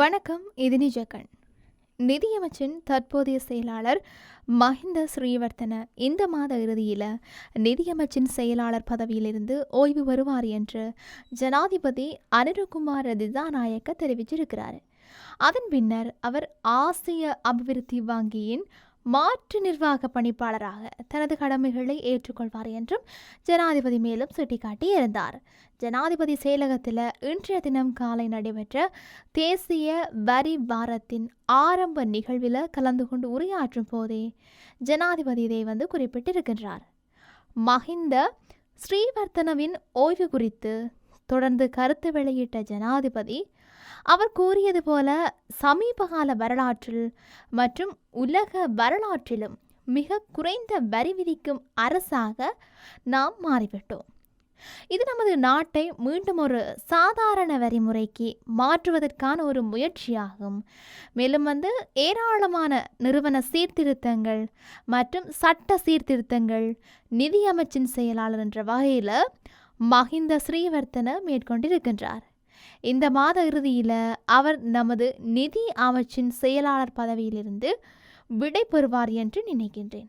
வணக்கம் இது நிஜகன் நிதியமைச்சின் தற்போதைய செயலாளர் மஹிந்த ஸ்ரீவர்த்தன இந்த மாத இறுதியில் நிதியமைச்சின் செயலாளர் பதவியிலிருந்து ஓய்வு வருவார் என்று ஜனாதிபதி அனிருகுமார் திசாநாயக்க தெரிவிச்சிருக்கிறார். அதன் பின்னர் அவர் ஆசிய அபிவிருத்தி வங்கியின் மாற்று நிர்வாக பணிப்பாளராக தனது கடமைகளை ஏற்றுக்கொள்வார் என்றும் ஜனாதிபதி மேலும் சுட்டிக்காட்டியிருந்தார். ஜனாதிபதி செயலகத்தில் இன்றைய தினம் காலை நடைபெற்ற தேசிய வரி வாரத்தின் ஆரம்ப நிகழ்வில் கலந்து கொண்டு உரையாற்றும் போதே ஜனாதிபதி இதை வந்து குறிப்பிட்டிருக்கின்றார். மஹிந்த ஸ்ரீவர்த்தனவின் ஓய்வு குறித்து தொடர்ந்து கருத்து வெளியிட்ட ஜனாதிபதி அவர் கூறியது போல சமீபகால வரலாற்றில் மற்றும் உலக வரலாற்றிலும் மிக குறைந்த வரி விதிக்கும் அரசாக நாம் மாறிவிட்டோம். இது நமது நாட்டை மீண்டும் ஒரு சாதாரண வரிமுறைக்கு மாற்றுவதற்கான ஒரு முயற்சியாகும். மேலும் வந்து ஏராளமான நிறுவன சீர்திருத்தங்கள் மற்றும் சட்ட சீர்திருத்தங்கள் நிதியமைச்சின் செயலாளர் என்ற வகையில் மஹிந்த ஸ்ரீவர்த்தன மேற்கொண்டிருக்கின்றார். இந்த மாத இறுதியில் அவர் நமது நிதி அமைச்சின் செயலாளர் பதவியிலிருந்து விடை பெறுவார் என்று நினைக்கின்றேன்.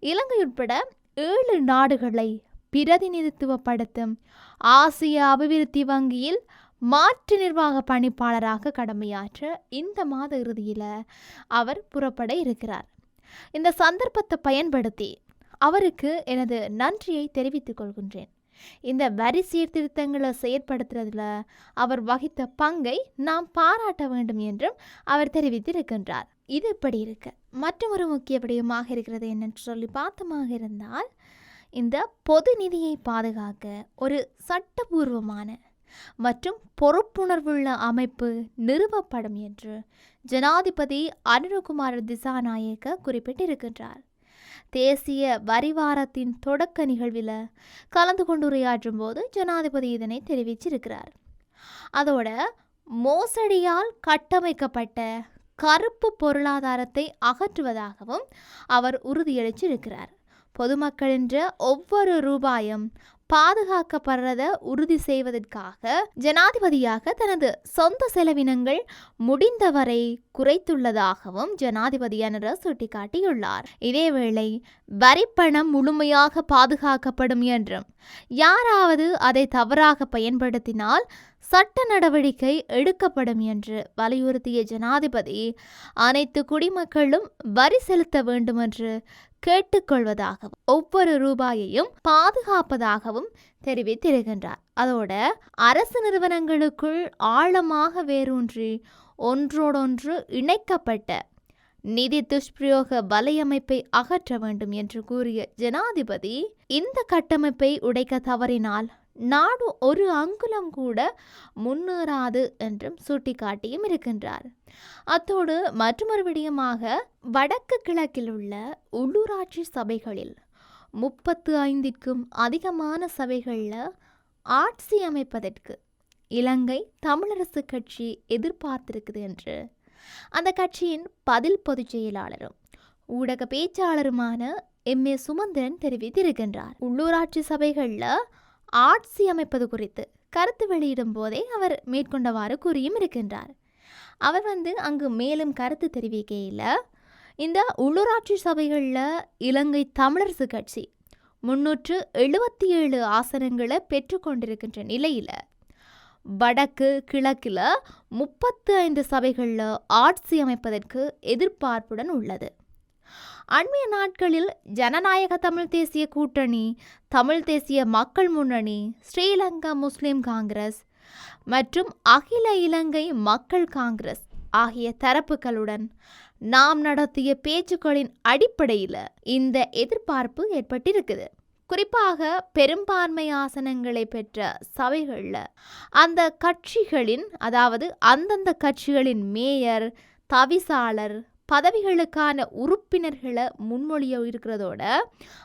இலங்கை உட்பட ஏழு நாடுகளை பிரதிநிதித்துவப்படுத்தும் ஆசிய அபிவிருத்தி வங்கியில் மாற்று நிர்வாக பணிப்பாளராக கடமையாற்ற இந்த மாத இறுதியில் அவர் புறப்பட இருக்கிறார். இந்த சந்தர்ப்பத்தை பயன்படுத்தி அவருக்கு எனது நன்றியை தெரிவித்துக் கொள்கின்றேன். இந்த வரி சீர்திருத்தங்களை செயற்படுத்துறதுல அவர் வகித்த பங்கை நாம் பாராட்ட வேண்டும் என்றும் அவர் தெரிவித்திருக்கின்றார். இது இப்படி இருக்கு. மற்றொரு முக்கிய விடயமாக இருக்கிறது என்னென்று சொல்லி பார்த்தமாக இருந்தால் இந்த பொது நிதியை பாதுகாக்க ஒரு சட்டபூர்வமான மற்றும் பொறுப்புணர்வுள்ள அமைப்பு நிறுவப்படும் என்று ஜனாதிபதி அனுரகுமார் திசாநாயக்க குறிப்பிட்டிருக்கின்றார். தேசிய வரிவாரத்தின் தொடக்க நிகழ்வில் கலந்து கொண்டு உரையாற்றும் போது ஜனாதிபதி இதனை தெரிவிச்சிருக்கிறார். அதோட மோசடியால் கட்டமைக்கப்பட்ட கருப்பு பொருளாதாரத்தை அகற்றுவதாகவும் அவர் உறுதியளிச்சிருக்கிறார். பொதுமக்களின்ற ஒவ்வொரு ரூபாயும் பாதுகாக்கப்படுறத உறுதி செய்வதற்காக ஜனாதிபதியாக தனது சொந்த செலவினங்கள் முடிந்தவரை குறைத்துள்ளதாகவும் ஜனாதிபதி அனுர சுட்டிக்காட்டியுள்ளார். இதேவேளை வரிப்பணம் முழுமையாக பாதுகாக்கப்படும் என்றும் யாராவது அதை தவறாக பயன்படுத்தினால் சட்ட நடவடிக்கை எடுக்கப்படும் என்று வலியுறுத்திய ஜனாதிபதி அனைத்து குடிமக்களும் வரி செலுத்த வேண்டும் என்று கேட்டுக்கொள்வதாகவும் ஒவ்வொரு ரூபாயையும் பாதுகாப்பதாகவும் தெரிவித்திருக்கின்றார். அதோட அரசு நிறுவனங்களுக்குள் ஆழமாக வேரூன்றி ஒன்றோடொன்று இணைக்கப்பட்ட நிதி துஷ்பிரயோக வலையமைப்பை அகற்ற வேண்டும் என்று கூறிய ஜனாதிபதி இந்த கட்டமைப்பை உடைக்க தவறினால் நாடு ஒரு அங்குலம் கூட முன்னேறாது என்றும் சுட்டிக்காட்டியும் இருக்கின்றார். அத்தோடு மற்றொரு விடயமாக வடக்கு கிழக்கில் உள்ள உள்ளூராட்சி சபைகளில் முப்பத்து ஐந்திற்கும் அதிகமான சபைகளில் ஆட்சி அமைப்பதற்கு இலங்கை தமிழரசு கட்சி எதிர்பார்த்திருக்குது என்று அந்த கட்சியின் பதில் பொதுச் செயலாளரும் ஊடக பேச்சாளருமான எம் ஏ சுமந்திரன் தெரிவித்திருக்கின்றார். உள்ளூராட்சி சபைகளில் ஆட்சி அமைப்பது குறித்து கருத்து வெளியிடும் போதே அவர் மேற்கொண்டவாறு கூறியும் இருக்கின்றார். அவர் வந்து அங்கு மேலும் கருத்து தெரிவிக்கையில் இந்த உள்ளூராட்சி சபைகளில் இலங்கை தமிழரசு கட்சி முன்னூற்று எழுபத்தி ஏழு ஆசனங்களை பெற்றுக்கொண்டிருக்கின்ற நிலையில் வடக்கு கிழக்கில் முப்பத்து ஐந்து சபைகளில் ஆட்சி அமைப்பதற்கு எதிர்பார்ப்புடன் உள்ளது. அண்மைய நாட்களில் ஜனநாயக தமிழ் தேசிய கூட்டணி தமிழ் தேசிய மக்கள் முன்னணி ஸ்ரீலங்கா முஸ்லிம் காங்கிரஸ் மற்றும் அகில இலங்கை மக்கள் காங்கிரஸ் ஆகிய தரப்புகளுடன் நாம் நடத்திய பேச்சுக்களின் அடிப்படையில் இந்த எதிர்பார்ப்பு ஏற்பட்டிருக்குது. குறிப்பாக பெரும்பான்மை ஆசனங்களை பெற்ற சபைகளில் அந்த கட்சிகளின் அதாவது அந்தந்த கட்சிகளின் மேயர் தவிசாளர் பதவிகளுக்கான உறுப்பினர்களை முன்மொழிய இருக்கிறதோட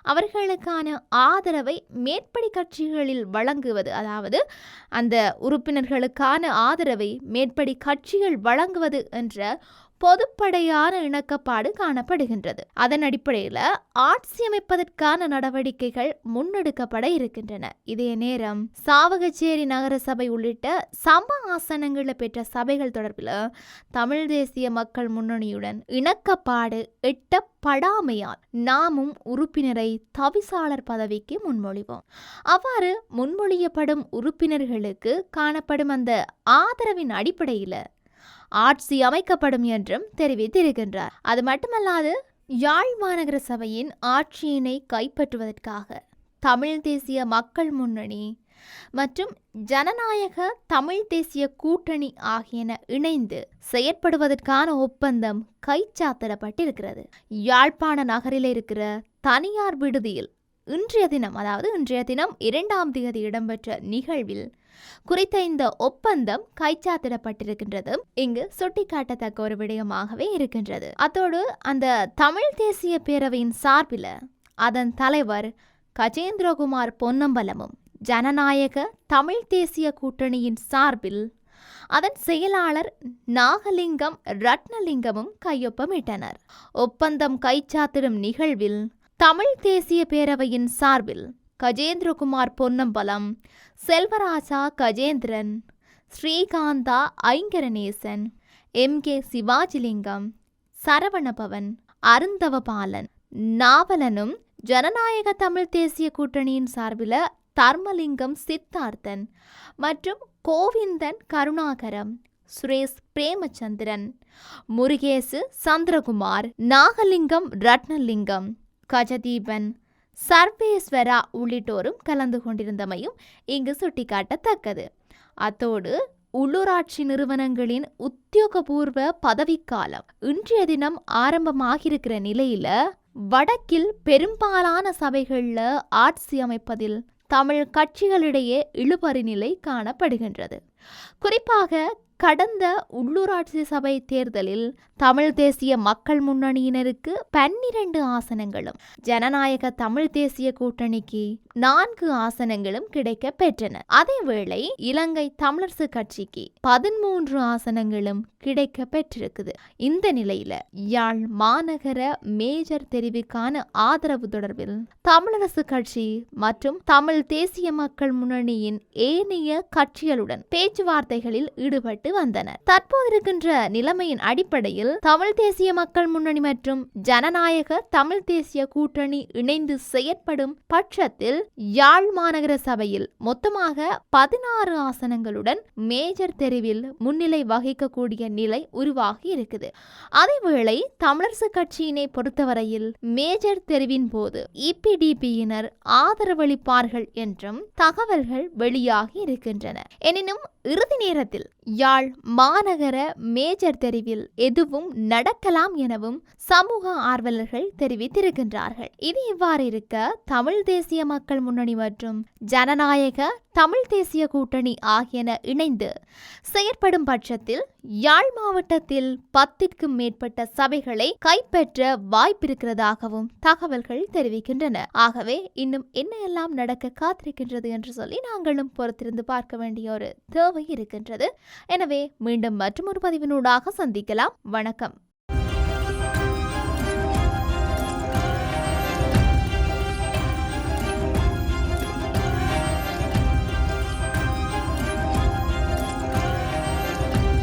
அவர்களுக்கான ஆதரவை மேற்படி கட்சிகளில் வழங்குவது அதாவது அந்த உறுப்பினர்களுக்கான ஆதரவை மேற்படி கட்சிகள் வழங்குவது என்ற பொதுப்படையான இணக்கப்பாடு காணப்படுகின்றது. அதன் அடிப்படையில் ஆட்சி அமைப்பதற்கான நடவடிக்கைகள் முன்னெடுக்கப்பட இருக்கின்றன. இதே நேரம் சாவகச்சேரி நகர சபை உள்ளிட்ட சம ஆசனங்களில் பெற்ற சபைகள் தொடர்பில் தமிழ் தேசிய மக்கள் முன்னணியுடன் இணக்கப்பாடு எட்டப்படாமையால் நாமும் உறுப்பினரை தவிசாளர் பதவிக்கு முன்மொழிவோம். அவ்வாறு முன்மொழியப்படும் உறுப்பினர்களுக்கு காணப்படும் அந்த ஆதரவின் அடிப்படையில் ஆட்சி அமைக்கப்படும் என்றும் தெரிவித்திருக்கின்றார். அது மட்டுமல்லாது யாழ் மாநகர சபையின் ஆட்சியினை கைப்பற்றுவதற்காக தமிழ் தேசிய மக்கள் முன்னணி மற்றும் ஜனநாயக தமிழ் தேசிய கூட்டணி ஆகியன இணைந்து செயற்படுவதற்கான ஒப்பந்தம் கைச்சாத்திடப்பட்டிருக்கிறது. யாழ்ப்பாண நகரில் இருக்கிற தனியார் விடுதியில் இன்றைய தினம் அதாவது இன்றைய தினம் இரண்டாம் தேதி இடம்பெற்ற நிகழ்வில் குறித்த இந்த ஒப்பந்தம் கைச்சாத்திடப்பட்டிருக்கின்றது. இங்கு சுட்டிக்காட்டத்தக்க ஒரு விடயமாகவே இருக்கின்றது. அத்தோடு அந்த தமிழ் தேசிய பேரவையின் சார்பில் அதன் தலைவர் கஜேந்திரகுமார் பொன்னம்பலமும் ஜனநாயக தமிழ் தேசிய கூட்டணியின் சார்பில் அதன் செயலாளர் நாகலிங்கம் ரத்னலிங்கமும் கையொப்பமிட்டனர். ஒப்பந்தம் கைச்சாத்திடும் நிகழ்வில் தமிழ் தேசிய பேரவையின் சார்பில் கஜேந்திரகுமார் பொன்னம்பலம் செல்வராஜா கஜேந்திரன் ஸ்ரீகாந்தா ஐங்கரநேசன் எம். கே. சிவாஜிலிங்கம் சரவணபவன் அருந்தவபாலன் நாவலனும் ஜனநாயக தமிழ் தேசிய கூட்டணியின் சார்பில் தர்மலிங்கம் சித்தார்த்தன் மற்றும் கோவிந்தன் கருணாகரம் சுரேஷ் பிரேமச்சந்திரன் முருகேசு சந்திரகுமார் நாகலிங்கம் ரத்னலிங்கம் கஜதீபன் சர்வேஸ்வரா உள்ளிட்டோரும் கலந்து கொண்டிருந்தமையும் இங்கு சுட்டிக்காட்டத்தக்கது. அத்தோடு உள்ளூராட்சி நிறுவனங்களின் உத்தியோகபூர்வ பதவிக்காலம் இன்றைய தினம் ஆரம்பமாகியிருக்கிற நிலையில வடக்கில் பெரும்பாலான சபைகளில் ஆட்சி அமைப்பதில் தமிழ் கட்சிகளிடையே இழுபறி நிலை காணப்படுகின்றது. குறிப்பாக கடந்த உள்ளூராட்சி சபை தேர்தலில் தமிழ் தேசிய மக்கள் முன்னணியினருக்கு பன்னிரண்டு ஆசனங்களும் ஜனநாயக தமிழ் தேசிய கூட்டணிக்கு நான்கு ஆசனங்களும் கிடைக்க பெற்றன. அதேவேளை இலங்கை தமிழரசு கட்சிக்கு பதிமூன்று ஆசனங்களும் கிடைக்க பெற்றிருக்குது. இந்த நிலையில யாழ் மாநகர மேஜர் தெரிவுக்கான ஆதரவு தொடர்பில் தமிழரசு கட்சி மற்றும் தமிழ் தேசிய மக்கள் முன்னணியின் ஏனைய கட்சிகளுடன் பேச்சுவார்த்தைகளில் ஈடுபட்டு வந்தனர். தற்போது இருக்கின்ற நிலைமையின் அடிப்படையில் தமிழ் தேசிய மக்கள் முன்னணி மற்றும் ஜனநாயக தமிழ் தேசிய கூட்டணி இணைந்து செயற்படும் பட்சத்தில் யாழ் மாநகர சபையில் மொத்தமாக பதினாறு ஆசனங்களுடன் மேஜர் தெருவில் முன்னிலை வகிக்கக்கூடிய நிலை உருவாகி இருக்குது. அதேவேளை தமிழரசு கட்சியினை பொறுத்தவரையில் மேஜர் தெருவின் போது இபிடிபியினர் ஆதரவளிப்பார்கள் என்றும் தகவல்கள் வெளியாகி இருக்கின்றன. எனினும் இறுதி நேரத்தில் யாழ் மாநகர மேஜர் தெரிவில் எதுவும் நடக்கலாம் எனவும் சமூக ஆர்வலர்கள் தெரிவித்திருக்கின்றார்கள். இது இவ்வாறு இருக்க தமிழ் தேசிய மக்கள் முன்னணி மற்றும் ஜனநாயக தமிழ் தேசிய கூட்டணி ஆகியன இணைந்து செயற்படும் பட்சத்தில் யாழ் மாவட்டத்தில் பத்திற்கும் மேற்பட்ட சபைகளை கைப்பற்ற வாய்ப்பிருக்கிறதாகவும் தகவல்கள் தெரிவிக்கின்றன. ஆகவே இன்னும் என்ன எல்லாம் நடக்க காத்திருக்கின்றது என்று சொல்லி நாங்களும் பொறுத்திருந்து பார்க்க வேண்டிய ஒரு தேவை இருக்கின்றது. எனவே மீண்டும் மற்றொரு பதிவினூடாக சந்திக்கலாம். வணக்கம்.